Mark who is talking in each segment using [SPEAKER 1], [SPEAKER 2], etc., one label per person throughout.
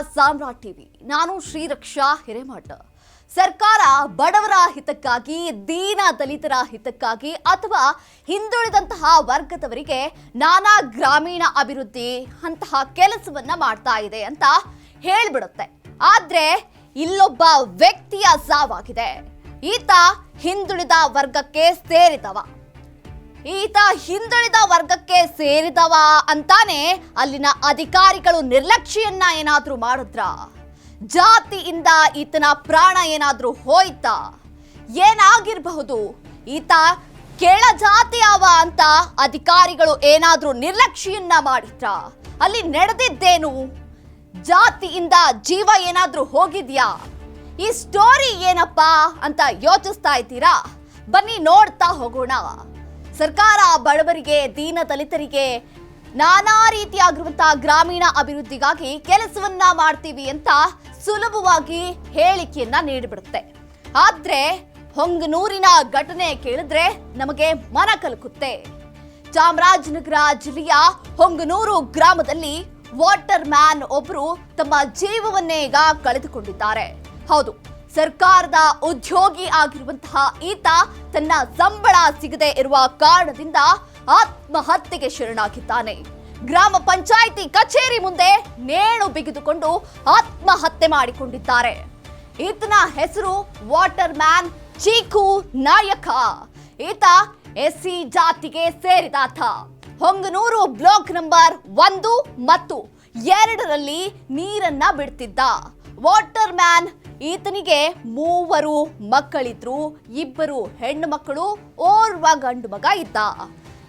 [SPEAKER 1] ಸಾಮ್ರಾಟ್ TV. ನಾನು ಶ್ರೀರಕ್ಷಾ ಹಿರೇಮಠ. ಸರ್ಕಾರ ಬಡವರ ಹಿತಕ್ಕಾಗಿ, ದೀನ ದಲಿತರ ಹಿತಕ್ಕಾಗಿ ಅಥವಾ ಹಿಂದುಳಿದಂತಹ ವರ್ಗದವರಿಗೆ ನಾನಾ ಗ್ರಾಮೀಣ ಅಭಿವೃದ್ಧಿ ಅಂತಹ ಕೆಲಸವನ್ನ ಮಾಡ್ತಾ ಇದೆ ಅಂತ ಹೇಳ್ಬಿಡುತ್ತೆ. ಆದ್ರೆ ಇಲ್ಲೊಬ್ಬ ವ್ಯಕ್ತಿಯ ಸಾವಾಗಿದೆ. ಈತ ಹಿಂದುಳಿದ ವರ್ಗಕ್ಕೆ ಸೇರಿದವ. ಈತ ಹಿಂದುಳಿದ ವರ್ಗಕ್ಕೆ ಸೇರಿದವ ಅಂತಾನೆ ಅಲ್ಲಿನ ಅಧಿಕಾರಿಗಳು ನಿರ್ಲಕ್ಷ್ಯನ್ನ ಏನಾದ್ರೂ ಮಾಡಿದ್ರ? ಜಾತಿಯಿಂದ ಈತನ ಪ್ರಾಣ ಏನಾದ್ರೂ ಹೋಯ್ತಾ? ಏನಾಗಿರಬಹುದು? ಈತ ಕೆಳ ಜಾತಿಯವ ಅಂತ ಅಧಿಕಾರಿಗಳು ಏನಾದ್ರೂ ನಿರ್ಲಕ್ಷ್ಯನ್ನ ಮಾಡಿದ್ರ? ಅಲ್ಲಿ ನಡೆದಿದ್ದೇನು? ಜಾತಿಯಿಂದ ಜೀವ ಏನಾದ್ರೂ ಹೋಗಿದ್ಯಾ? ಈ ಸ್ಟೋರಿ ಏನಪ್ಪಾ ಅಂತ ಯೋಚಿಸ್ತಾ ಇದ್ದೀರಾ? ಬನ್ನಿ ನೋಡ್ತಾ ಹೋಗೋಣ. ಸರ್ಕಾರ ಬಡವರಿಗೆ, ದೀನ ದಲಿತರಿಗೆ ನಾನಾ ರೀತಿಯಾಗಿರುವಂತಹ ಗ್ರಾಮೀಣ ಅಭಿವೃದ್ಧಿಗಾಗಿ ಕೆಲಸವನ್ನ ಮಾಡ್ತೀವಿ ಅಂತ ಸುಲಭವಾಗಿ ಹೇಳಿಕೆಯನ್ನ ನೀಡಿಬಿಡುತ್ತೆ. ಆದ್ರೆ ಹೊಂಗನೂರಿನ ಘಟನೆ ಕೇಳಿದ್ರೆ ನಮಗೆ ಮನ ಕಲುಕುತ್ತೆ. ಚಾಮರಾಜನಗರ ಜಿಲ್ಲೆಯ ಹೊಂಗನೂರು ಗ್ರಾಮದಲ್ಲಿ ವಾಟರ್ ಮ್ಯಾನ್ ಒಬ್ಬರು ತಮ್ಮ ಜೀವವನ್ನೇ ಈಗ ಕಳೆದುಕೊಂಡಿದ್ದಾರೆ. ಹೌದು ಸರ್ಕಾರದ ಉದ್ಯೋಗಿ ಆಗಿರುವಂತಹ ಈತ ತನ್ನ ಸಂಬಳ ಸಿಗದೆ ಇರುವ ಕಾರಣದಿಂದ ಆತ್ಮಹತ್ಯೆಗೆ ಶರಣಾಗಿದ್ದಾನೆ. ಗ್ರಾಮ ಪಂಚಾಯಿತಿ ಕಚೇರಿ ಮುಂದೆ ನೇಣು ಬಿಗಿದುಕೊಂಡು ಆತ್ಮಹತ್ಯೆ ಮಾಡಿಕೊಂಡಿದ್ದಾರೆ. ಈತನ ಹೆಸರು ವಾಟರ್ ಮ್ಯಾನ್ ಚೀಕು ನಾಯಕ. ಈತ ಎಸ್ಸಿ ಜಾತಿಗೆ ಸೇರಿದಾತ. ಹೊಂಗನೂರು ಬ್ಲಾಕ್ ನಂಬರ್ ಒಂದು ಮತ್ತು ಎರಡರಲ್ಲಿ ನೀರನ್ನ ಬಿಡ್ತಿದ್ದ. ವಾಟರ್ ಮ್ಯಾನ್ ಈತನಿಗೆ ಮೂವರು ಮಕ್ಕಳಿದ್ರು, ಇಬ್ಬರು ಹೆಣ್ಣು ಮಕ್ಕಳು, ಓರ್ವ ಗಂಡು ಮಗ ಇದ್ದ.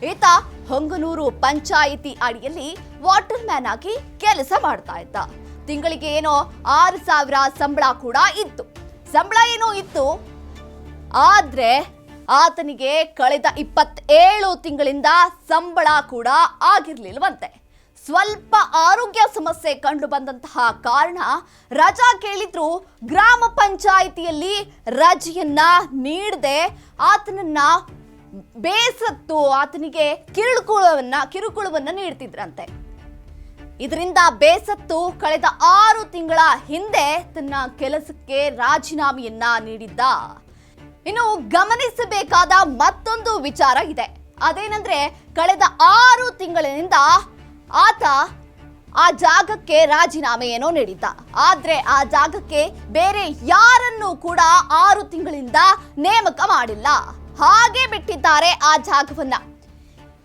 [SPEAKER 1] ಈತ ಹೊಂಗನೂರು ಪಂಚಾಯಿತಿ ಅಡಿಯಲ್ಲಿ ವಾಟರ್ ಮ್ಯಾನ್ ಆಗಿ ಕೆಲಸ ಮಾಡ್ತಾ ಇದ್ದ. ತಿಂಗಳಿಗೆ ಏನೋ ಆರು ಸಾವಿರ ಸಂಬಳ ಕೂಡ ಇತ್ತು. ಸಂಬಳ ಏನೋ ಇತ್ತು. ಆದ್ರೆ ಆತನಿಗೆ ಕಳೆದ ಇಪ್ಪತ್ತೇಳು ತಿಂಗಳಿಂದ ಸಂಬಳ ಕೂಡ ಆಗಿರ್ಲಿಲ್ವಂತೆ. ಸ್ವಲ್ಪ ಆರೋಗ್ಯ ಸಮಸ್ಯೆ ಕಂಡು ಬಂದಂತಹ ಕಾರಣ ರಜಾ ಕೇಳಿದ್ರು ಗ್ರಾಮ ಪಂಚಾಯಿತಿಯಲ್ಲಿ ರಜೆಯನ್ನ ನೀಡದೆ ಆತನನ್ನ ಬೇಸತ್ತು, ಆತನಿಗೆ ಕಿರುಕುಳವನ್ನ ಕಿರುಕುಳವನ್ನ ನೀಡ್ತಿದ್ರಂತೆ. ಇದರಿಂದ ಬೇಸತ್ತು ಕಳೆದ ಆರು ತಿಂಗಳ ಹಿಂದೆ ತನ್ನ ಕೆಲಸಕ್ಕೆ ರಾಜೀನಾಮೆಯನ್ನ ನೀಡಿದ್ದ. ಇನ್ನು ಗಮನಿಸಬೇಕಾದ ಮತ್ತೊಂದು ವಿಚಾರ ಇದೆ. ಅದೇನಂದ್ರೆ, ಕಳೆದ ಆರು ತಿಂಗಳಿನಿಂದ ಆತ ಆ ಜಾಗಕ್ಕೆ ರಾಜೀನಾಮೆಯನ್ನು ನೀಡಿದ್ದ. ಆದ್ರೆ ಆ ಜಾಗಕ್ಕೆ ಬೇರೆ ಯಾರನ್ನು ಕೂಡ ಆರು ತಿಂಗಳಿಂದ ನೇಮಕ ಮಾಡಿಲ್ಲ. ಹಾಗೆ ಬಿಟ್ಟಿದ್ದಾರೆ ಆ ಜಾಗವನ್ನ.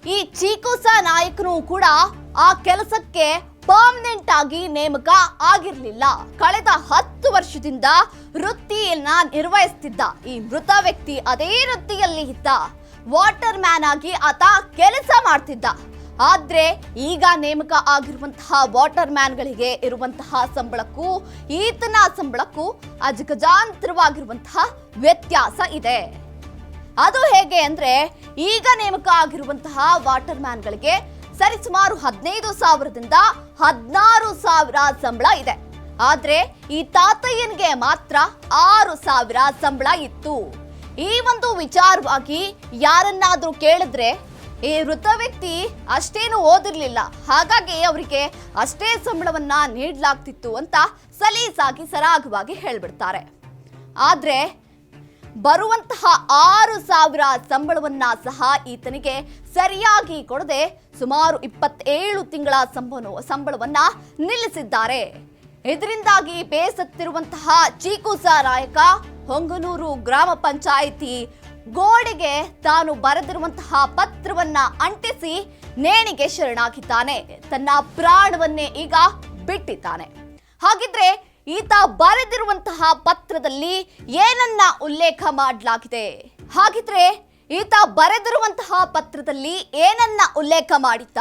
[SPEAKER 1] ಈ ಚೀಕುಸ ನಾಯಕನು ಕೂಡ ಆ ಕೆಲಸಕ್ಕೆ ಪರ್ಮನೆಂಟ್ ಆಗಿ ನೇಮಕ ಆಗಿರಲಿಲ್ಲ. ಕಳೆದ ಹತ್ತು ವರ್ಷದಿಂದ ವೃತ್ತಿಯನ್ನ ನಿರ್ವಹಿಸ್ತಿದ್ದ. ಈ ಮೃತ ವ್ಯಕ್ತಿ ಅದೇ ವೃತ್ತಿಯಲ್ಲಿ ಇದ್ದ. ವಾಟರ್ ಮ್ಯಾನ್ ಆಗಿ ಆತ ಕೆಲಸ ಮಾಡ್ತಿದ್ದ. ಆದ್ರೆ ಈಗ ನೇಮಕ ಆಗಿರುವಂತಹ ವಾಟರ್ ಮ್ಯಾನ್ಗಳಿಗೆ ಇರುವಂತಹ ಸಂಬಳಕ್ಕೂ, ಈತನ ಸಂಬಳಕ್ಕೂ ಅಜಗಜಾಂತರವಾಗಿರುವಂತಹ ವ್ಯತ್ಯಾಸ ಇದೆ. ಅದು ಹೇಗೆ ಅಂದ್ರೆ, ಈಗ ನೇಮಕ ಆಗಿರುವಂತಹ ವಾಟರ್ ಮ್ಯಾನ್ಗಳಿಗೆ ಸರಿಸುಮಾರು ಹದಿನೈದು ಸಾವಿರದಿಂದ ಹದಿನಾರು ಸಾವಿರ ಸಂಬಳ ಇದೆ. ಆದ್ರೆ ಈ ತಾತಯ್ಯನಿಗೆ ಮಾತ್ರ ಆರು ಸಾವಿರ ಸಂಬಳ ಇತ್ತು. ಈ ಒಂದು ವಿಚಾರವಾಗಿ ಯಾರನ್ನಾದರೂ ಕೇಳಿದ್ರೆ ಈ ಮೃತ ವ್ಯಕ್ತಿ ಅಷ್ಟೇನು ಓದಿರ್ಲಿಲ್ಲ. ಹಾಗಾಗಿ ಅವರಿಗೆ ಅಷ್ಟೇ ಸಂಬಳವನ್ನ ನೀಡಲಾಗ್ತಿತ್ತು ಅಂತ ಸಲೀಸಾಗಿ ಸರಾಗವಾಗಿ ಹೇಳ್ಬಿಡ್ತಾರೆ. ಆದ್ರೆ ಬರುವಂತಹ ಆರು ಸಾವಿರ ಸಂಬಳವನ್ನ ಸಹ ಈತನಿಗೆ ಸರಿಯಾಗಿ ಕೊಡದೆ ಸುಮಾರು ಇಪ್ಪತ್ತೇಳು ತಿಂಗಳ ಸಂಬಳ ಸಂಬಳವನ್ನ ನಿಲ್ಲಿಸಿದ್ದಾರೆ. ಇದರಿಂದಾಗಿ ಬೇಸತ್ತಿರುವಂತಹ ಚೀಕುಸ ರಾಯಕ ಹೊಂಗನೂರು ಗ್ರಾಮ ಪಂಚಾಯಿತಿ ಗೋಡೆಗೆ ತಾನು ಬರೆದಿರುವಂತಹ ಪತ್ರವನ್ನ ಅಂಟಿಸಿ ನೇಣಿಗೆ ಶರಣಾಗಿದ್ದಾನೆ. ತನ್ನ ಪ್ರಾಣವನ್ನೇ ಈಗ ಬಿಟ್ಟಿದ್ದಾನೆ. ಹಾಗಿದ್ರೆ ಈತ ಬರೆದಿರುವಂತಹ ಪತ್ರದಲ್ಲಿ ಏನನ್ನ ಉಲ್ಲೇಖ ಮಾಡಲಾಗಿದೆ? ಹಾಗಿದ್ರೆ ಈತ ಬರೆದಿರುವಂತಹ ಪತ್ರದಲ್ಲಿ ಏನನ್ನ ಉಲ್ಲೇಖ ಮಾಡಿದ್ದ?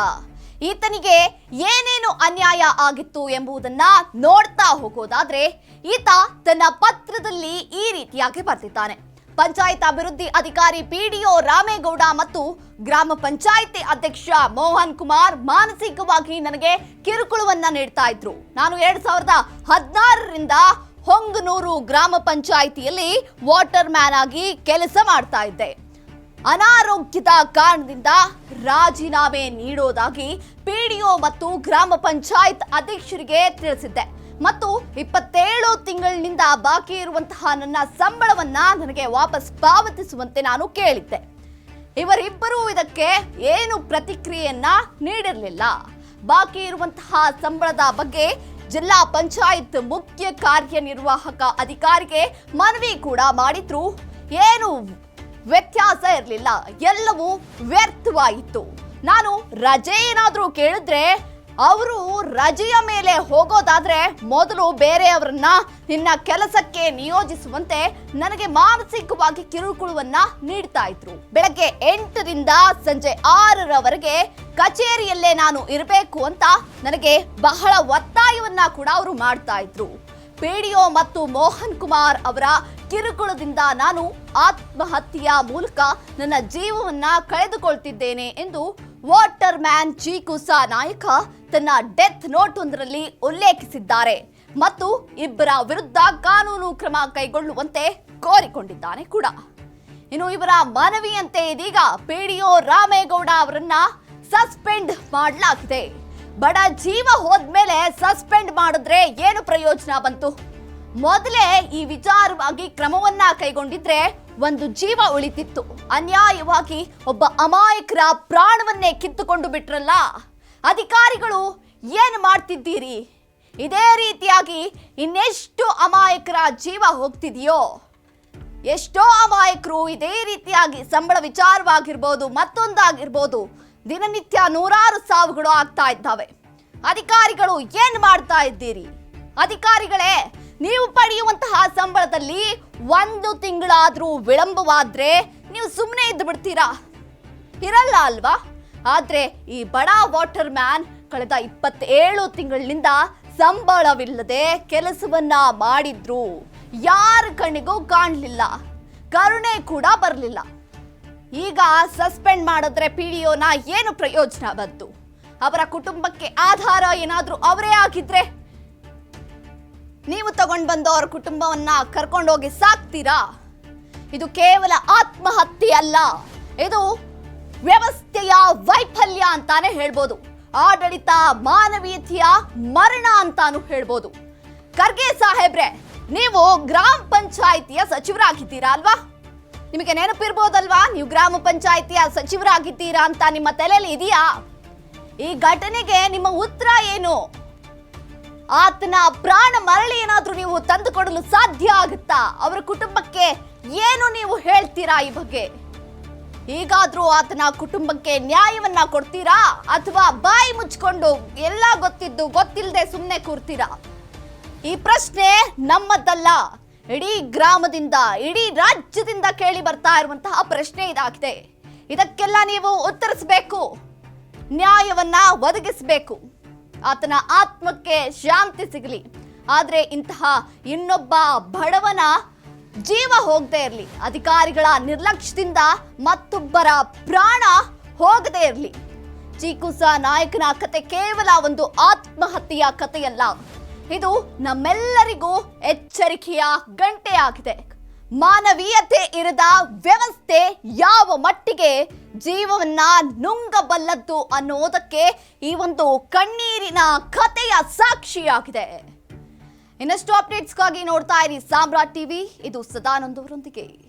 [SPEAKER 1] ಈತನಿಗೆ ಏನೇನು ಅನ್ಯಾಯ ಆಗಿತ್ತು ಎಂಬುದನ್ನ ನೋಡ್ತಾ ಹೋಗೋದಾದ್ರೆ ಈತ ತನ್ನ ಪತ್ರದಲ್ಲಿ ಈ ರೀತಿಯಾಗಿ ಬರೆದಿದ್ದಾನೆ. ಪಂಚಾಯತ್ ಅಭಿವೃದ್ಧಿ ಅಧಿಕಾರಿ ಪಿಡಿಒ ರಾಮೇಗೌಡ ಮತ್ತು ಗ್ರಾಮ ಪಂಚಾಯಿತಿ ಅಧ್ಯಕ್ಷ ಮೋಹನ್ ಕುಮಾರ್ ಮಾನಸಿಕವಾಗಿ ನನಗೆ ಕಿರುಕುಳವನ್ನ ನೀಡ್ತಾ ಇದ್ರು. ನಾನು ಎರಡ್ ಸಾವಿರದ ಹದಿನಾರರಿಂದ ಹೊಂಗನೂರು ಗ್ರಾಮ ಪಂಚಾಯಿತಿಯಲ್ಲಿ ವಾಟರ್ ಮ್ಯಾನ್ ಆಗಿ ಕೆಲಸ ಮಾಡ್ತಾ ಇದ್ದೆ. ಅನಾರೋಗ್ಯದ ಕಾರಣದಿಂದ ರಾಜೀನಾಮೆ ನೀಡೋದಾಗಿ ಪಿಡಿಒ ಮತ್ತು ಗ್ರಾಮ ಪಂಚಾಯತ್ ಅಧ್ಯಕ್ಷರಿಗೆ ತಿಳಿಸಿದ್ದೆ. ಮತ್ತು ಇಪ್ಪತ್ತೇಳು ತಿಂಗಳಿನಿಂದ ಬಾಕಿ ಇರುವಂತಹ ನನ್ನ ಸಂಬಳವನ್ನ ನನಗೆ ವಾಪಸ್ ಪಾವತಿಸುವಂತೆ ನಾನು ಕೇಳಿದ್ದೆ. ಇವರಿಬ್ಬರೂ ಇದಕ್ಕೆ ಏನು ಪ್ರತಿಕ್ರಿಯೆಯನ್ನ ನೀಡಿರಲಿಲ್ಲ. ಬಾಕಿ ಇರುವಂತಹ ಸಂಬಳದ ಬಗ್ಗೆ ಜಿಲ್ಲಾ ಪಂಚಾಯತ್ ಮುಖ್ಯ ಕಾರ್ಯನಿರ್ವಾಹಕ ಅಧಿಕಾರಿಗೆ ಮನವಿ ಕೂಡ ಮಾಡಿದ್ರು. ಏನು ವ್ಯತ್ಯಾಸ ಇರಲಿಲ್ಲ. ಎಲ್ಲವೂ ವ್ಯರ್ಥವಾಯಿತು. ನಾನು ರಜೆ ಏನಾದರೂ ಕೇಳಿದ್ರೆ ಅವರು ರಜೆಯ ಮೇಲೆ ಹೋಗೋದಾದ್ರೆ ಮೊದಲು ಬೇರೆಯವರನ್ನ ನಿನ್ನ ಕೆಲಸಕ್ಕೆ ನಿಯೋಜಿಸುವಂತೆ ನನಗೆ ಮಾನಸಿಕವಾಗಿ ಕಿರುಕುಳವನ್ನ ನೀಡ್ತಾ ಇದ್ರು. ಬೆಳಗ್ಗೆ ಎಂಟರಿಂದ ಸಂಜೆ ಆರರವರೆಗೆ ಕಚೇರಿಯಲ್ಲೇ ನಾನು ಇರಬೇಕು ಅಂತ ನನಗೆ ಬಹಳ ಒತ್ತಾಯವನ್ನ ಕೂಡ ಅವರು ಮಾಡ್ತಾ ಇದ್ರು. ಪಿಡಿಒ ಮತ್ತು ಮೋಹನ್ ಕುಮಾರ್ ಅವರ ಕಿರುಕುಳದಿಂದ ನಾನು ಆತ್ಮಹತ್ಯೆಯ ಮೂಲಕ ನನ್ನ ಜೀವವನ್ನ ಕಳೆದುಕೊಳ್ತಿದ್ದೇನೆ ಎಂದು ವಾಟರ್ ಮ್ಯಾನ್ ಚೀಕುಸಾ ನಾಯಕ ತನ್ನ ಡೆತ್ ನೋಟ್ ಒಂದರಲ್ಲಿ ಉಲ್ಲೇಖಿಸಿದ್ದಾರೆ. ಮತ್ತು ಇಬ್ಬರ ವಿರುದ್ಧ ಕಾನೂನು ಕ್ರಮ ಕೈಗೊಳ್ಳುವಂತೆ ಕೋರಿಕೊಂಡಿದ್ದಾನೆ ಕೂಡ. ಇನ್ನು ಇವರ ಮನವಿಯಂತೆ ಇದೀಗ ಪಿಡಿಒ ರಾಮೇಗೌಡ ಅವರನ್ನ ಸಸ್ಪೆಂಡ್ ಮಾಡಲಾಗಿದೆ. ಬಡ ಜೀವ ಹೋದ್ಮೇಲೆ ಸಸ್ಪೆಂಡ್ ಮಾಡಿದ್ರೆ ಏನು ಪ್ರಯೋಜನ ಬಂತು? ಮೊದಲೇ ಈ ವಿಚಾರವಾಗಿ ಕ್ರಮವನ್ನ ಕೈಗೊಂಡಿದ್ರೆ ಒಂದು ಜೀವ ಉಳಿತಿತ್ತು. ಅನ್ಯಾಯವಾಗಿ ಒಬ್ಬ ಅಮಾಯಕರ ಪ್ರಾಣವನ್ನೇ ಕಿತ್ತುಕೊಂಡು ಬಿಟ್ರಲ್ಲ? ಅಧಿಕಾರಿಗಳು ಏನು ಮಾಡ್ತಿದ್ದೀರಿ? ಇದೇ ರೀತಿಯಾಗಿ ಇನ್ನೆಷ್ಟು ಅಮಾಯಕರ ಜೀವ ಹೋಗ್ತಿದೆಯೋ? ಎಷ್ಟೋ ಅಮಾಯಕರು ಇದೇ ರೀತಿಯಾಗಿ ಸಂಬಳ ವಿಚಾರವಾಗಿರ್ಬೋದು, ಮತ್ತೊಂದಾಗಿರ್ಬೋದು, ದಿನನಿತ್ಯ ನೂರಾರು ಸಾವುಗಳು ಆಗ್ತಾ ಇದ್ದಾವೆ. ಅಧಿಕಾರಿಗಳು ಏನು ಮಾಡ್ತಾ ಇದ್ದೀರಿ? ಅಧಿಕಾರಿಗಳೇ ನೀವು ಪಡೆಯುವಂತಹ ಸಂಬಳದಲ್ಲಿ ಒಂದು ತಿಂಗಳಾದರೂ ವಿಳಂಬವಾದ್ರೆ ನೀವು ಸುಮ್ಮನೆ ಇದ್ದು ಬಿಡ್ತೀರಾ? ಇರಲ್ಲ ಅಲ್ವಾ? ಆದರೆ ಈ ಬಡ ವಾಟರ್ ಮ್ಯಾನ್ ಕಳೆದ ಇಪ್ಪತ್ತೇಳು ತಿಂಗಳಿನಿಂದ ಸಂಬಳವಿಲ್ಲದೆ ಕೆಲಸವನ್ನ ಮಾಡಿದ್ರು. ಯಾರ ಕಣ್ಣಿಗೂ ಕಾಣಲಿಲ್ಲ. ಕರುಣೆ ಕೂಡ ಬರಲಿಲ್ಲ. ಈಗ ಸಸ್ಪೆಂಡ್ ಮಾಡಿದ್ರೆ ಪಿಡಿಒನ ಏನು ಪ್ರಯೋಜನ ಬಂತು? ಅವರ ಕುಟುಂಬಕ್ಕೆ ಆಧಾರ ಏನಾದರೂ ಅವರೇ ಆಗಿದ್ರೆ ನೀವು ತಗೊಂಡ್ ಬಂದು ಅವರ ಕುಟುಂಬವನ್ನ ಕರ್ಕೊಂಡೋಗಿ ಸಾಕ್ತೀರಾ? ಇದು ಕೇವಲ ಆತ್ಮಹತ್ಯೆ ಅಲ್ಲ ಇದು ವ್ಯವಸ್ಥೆಯ ವೈಫಲ್ಯ ಅಂತಾನೆ ಹೇಳ್ಬೋದು. ಆಡಳಿತ, ಮಾನವೀಯತೆಯ ಮರಣ ಅಂತಾನು ಹೇಳ್ಬೋದು. ಖರ್ಗೆ ಸಾಹೇಬ್ರೆ, ನೀವು ಗ್ರಾಮ ಪಂಚಾಯಿತಿಯ ಸಚಿವರಾಗಿದ್ದೀರಾ ಅಲ್ವಾ? ನಿಮಗೆ ನೆನಪಿರ್ಬೋದಲ್ವಾ? ನೀವು ಗ್ರಾಮ ಪಂಚಾಯಿತಿಯ ಸಚಿವರಾಗಿದ್ದೀರಾ ಅಂತ ನಿಮ್ಮ ತಲೆಯಲ್ಲಿ ಇದೆಯಾ? ಈ ಘಟನೆಗೆ ನಿಮ್ಮ ಉತ್ತರ ಏನು? ಆತನ ಪ್ರಾಣ ಮರಳಿ ಏನಾದರೂ ನೀವು ತಂದುಕೊಡಲು ಸಾಧ್ಯ ಆಗುತ್ತಾ? ಅವರ ಕುಟುಂಬಕ್ಕೆ ಏನು ನೀವು ಹೇಳ್ತೀರಾ ಈ ಬಗ್ಗೆ? ಈಗಾದ್ರೂ ಆತನ ಕುಟುಂಬಕ್ಕೆ ನ್ಯಾಯವನ್ನ ಕೊಡ್ತೀರಾ? ಅಥವಾ ಬಾಯಿ ಮುಚ್ಕೊಂಡು ಎಲ್ಲ ಗೊತ್ತಿದ್ದು ಗೊತ್ತಿಲ್ಲದೆ ಸುಮ್ಮನೆ ಕೂರ್ತೀರಾ? ಈ ಪ್ರಶ್ನೆ ನಮ್ಮದಲ್ಲ. ಇಡೀ ಗ್ರಾಮದಿಂದ, ಇಡೀ ರಾಜ್ಯದಿಂದ ಕೇಳಿ ಬರ್ತಾ ಇರುವಂತಹ ಪ್ರಶ್ನೆ ಇದಾಗಿದೆ. ಇದಕ್ಕೆಲ್ಲ ನೀವು ಉತ್ತರಿಸಬೇಕು. ನ್ಯಾಯವನ್ನ ಒದಗಿಸಬೇಕು. ಆತನ ಆತ್ಮಕ್ಕೆ ಶಾಂತಿ ಸಿಗಲಿ. ಆದರೆ ಇಂತಹ ಇನ್ನೊಬ್ಬ ಬಡವನ ಜೀವ ಹೋಗದೇ ಇರಲಿ. ಅಧಿಕಾರಿಗಳ ನಿರ್ಲಕ್ಷ್ಯದಿಂದ ಮತ್ತೊಬ್ಬರ ಪ್ರಾಣ ಹೋಗದೇ ಇರಲಿ. ಚೀಕುಸ ನಾಯಕನ ಕತೆ ಕೇವಲ ಒಂದು ಆತ್ಮಹತ್ಯೆಯ ಕಥೆಯಲ್ಲ. ಇದು ನಮ್ಮೆಲ್ಲರಿಗೂ ಎಚ್ಚರಿಕೆಯ ಗಂಟೆಯಾಗಿದೆ. ಮಾನವೀಯತೆ ಇರದ ವ್ಯವಸ್ಥೆ ಯಾವ ಮಟ್ಟಿಗೆ ಜೀವವನ್ನ ನುಂಗಬಲ್ಲದ್ದು ಅನ್ನೋದಕ್ಕೆ ಈ ಒಂದು ಕಣ್ಣೀರಿನ ಕಥೆಯ ಸಾಕ್ಷಿಯಾಗಿದೆ. ಇನ್ನಷ್ಟು ಅಪ್ಡೇಟ್ಸ್ಗಾಗಿ ನೋಡ್ತಾ ಇರಿ ಸಾಮ್ರಾಟ್ ಟಿವಿ, ಇದು ಸದಾನಂದವರೊಂದಿಗೆ.